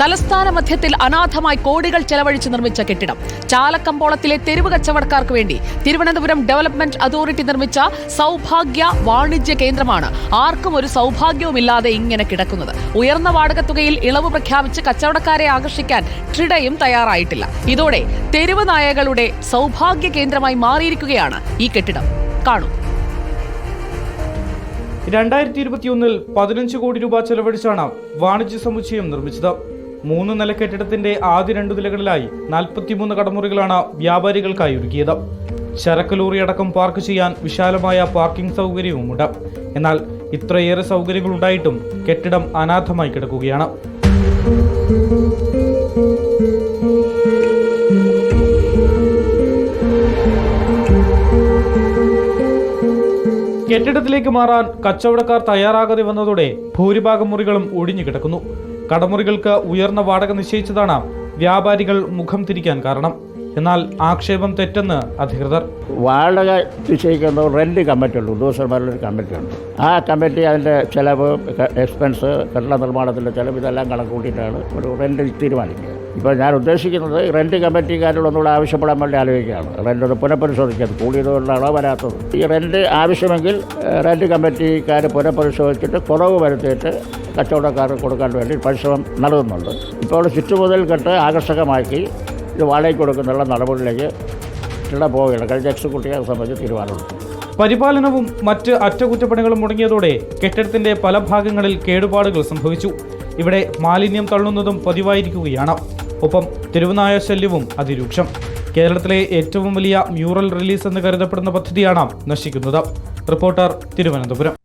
തലസ്ഥാന മധ്യത്തിൽ അനാഥമായി കോടികൾ ചെലവഴിച്ച് നിർമ്മിച്ച കെട്ടിടം. ചാലക്കമ്പോളത്തിലെ തെരുവ് കച്ചവടക്കാർക്ക് വേണ്ടി തിരുവനന്തപുരം ഡെവലപ്മെന്റ് അതോറിറ്റി നിർമ്മിച്ച സൗഭാഗ്യ വാണിജ്യ കേന്ദ്രമാണ് ആർക്കും ഒരു സൗഭാഗ്യവുമില്ലാതെ ഇങ്ങനെ കിടക്കുന്നത്. ഉയർന്ന വാടക തുകയിൽ ഇളവ് പ്രഖ്യാപിച്ച് കച്ചവടക്കാരെ ആകർഷിക്കാൻ ട്രിഡയും തയ്യാറായിട്ടില്ല. ഇതോടെ തെരുവ് നായകളുടെ സൗഭാഗ്യ കേന്ദ്രമായി മാറിയിരിക്കുകയാണ് ഈ കെട്ടിടം. കാണൂ. രണ്ടായിരത്തി ഇരുപത്തിയൊന്നിൽ പതിനഞ്ച് കോടി രൂപ ചെലവഴിച്ചാണ് വാണിജ്യ സമുച്ചയം നിർമ്മിച്ചത്. മൂന്ന് നില കെട്ടിടത്തിന്റെ ആദ്യ രണ്ടു നിലകളിലായി നാൽപ്പത്തിമൂന്ന് കടമുറികളാണ് വ്യാപാരികൾക്കായി ഒരുക്കിയത്. ചരക്ക് ലോറി അടക്കം പാർക്ക് ചെയ്യാൻ വിശാലമായ പാർക്കിംഗ് സൗകര്യവുമുണ്ട്. എന്നാൽ ഇത്രയേറെ സൗകര്യങ്ങൾ ഉണ്ടായിട്ടും കെട്ടിടം അനാഥമായി കിടക്കുകയാണ്. കെട്ടിടത്തിലേക്ക് മാറാൻ കച്ചവടക്കാർ തയ്യാറാകാതെ വന്നതോടെ ഭൂരിഭാഗം മുറികളും ഒഴിഞ്ഞു കിടക്കുന്നു. കടമുറികൾക്ക് ഉയർന്ന വാടക നിശ്ചയിച്ചതാണ് വ്യാപാരികൾ മുഖം തിരിക്കാൻ കാരണം. എന്നാൽ ആക്ഷേപം തെറ്റെന്ന് അധികൃതർ. വാടക നിശ്ചയിക്കുന്ന റെന്റ് കമ്മിറ്റി ഉണ്ട് ഉദ്യോഗസ്ഥന്മാരുടെ ഒരു കമ്മിറ്റി ഉണ്ട് ആ കമ്മിറ്റി അതിന്റെ ചിലവ് എക്സ്പെൻസ് കെട്ടിട നിർമ്മാണത്തിന്റെ ചിലവ് ഇതെല്ലാം കണക്ക് കൂട്ടിയിട്ടാണ് ഒരു റെന്റ് തീരുമാനിക്കുന്നത് ഇപ്പോൾ ഞാൻ ഉദ്ദേശിക്കുന്നത് റെന്റ് റെന്റ് കമ്മിറ്റിക്കാരോട് ഒന്നുകൂടെ ആവശ്യപ്പെടാൻ വേണ്ടി ആലോചിക്കുകയാണ്. റെന്റ് ഒന്ന് പുനഃപരിശോധിക്കുന്നത് കൂടിയതുകൊണ്ടാണോ വരാത്തത്? ഈ റെന്റ് ആവശ്യമെങ്കിൽ റെന്റ് റെന്റ് കമ്മിറ്റിക്കാർ പുനഃപരിശോധിച്ചിട്ട് കുറവ് വരുത്തിയിട്ട് കച്ചവടക്കാർക്ക് കൊടുക്കാൻ വേണ്ടി പരിശ്രമം നടത്തുന്നുണ്ട്. ഇപ്പോൾ ചുറ്റുമുതൽ കെട്ട് ആകർഷകമാക്കി ഇത് വാടകയ്ക്ക് കൊടുക്കുന്നുള്ള നടപടിയിലേക്ക് ഇട പോവുകയാണ്. കഴിഞ്ഞ എക്സിക്യൂട്ടീവ് സംബന്ധിച്ച് തീരുമാനമുണ്ട്. പരിപാലനവും മറ്റ് അറ്റകുറ്റപ്പണികളും മുടങ്ങിയതോടെ കെട്ടിടത്തിന്റെ പല ഭാഗങ്ങളിൽ കേടുപാടുകൾ സംഭവിച്ചു. ഇവിടെ മാലിന്യം തള്ളുന്നതും പതിവായിരിക്കുകയാണ്. ഒപ്പം തെരുവുനായ ശല്യവും അതിരൂക്ഷം. കേരളത്തിലെ ഏറ്റവും വലിയ മ്യൂറൽ റിലീസ് എന്ന് കരുതപ്പെടുന്ന പദ്ധതിയാണ് നശിക്കുന്നത്. റിപ്പോർട്ടർ തിരുവനന്തപുരം.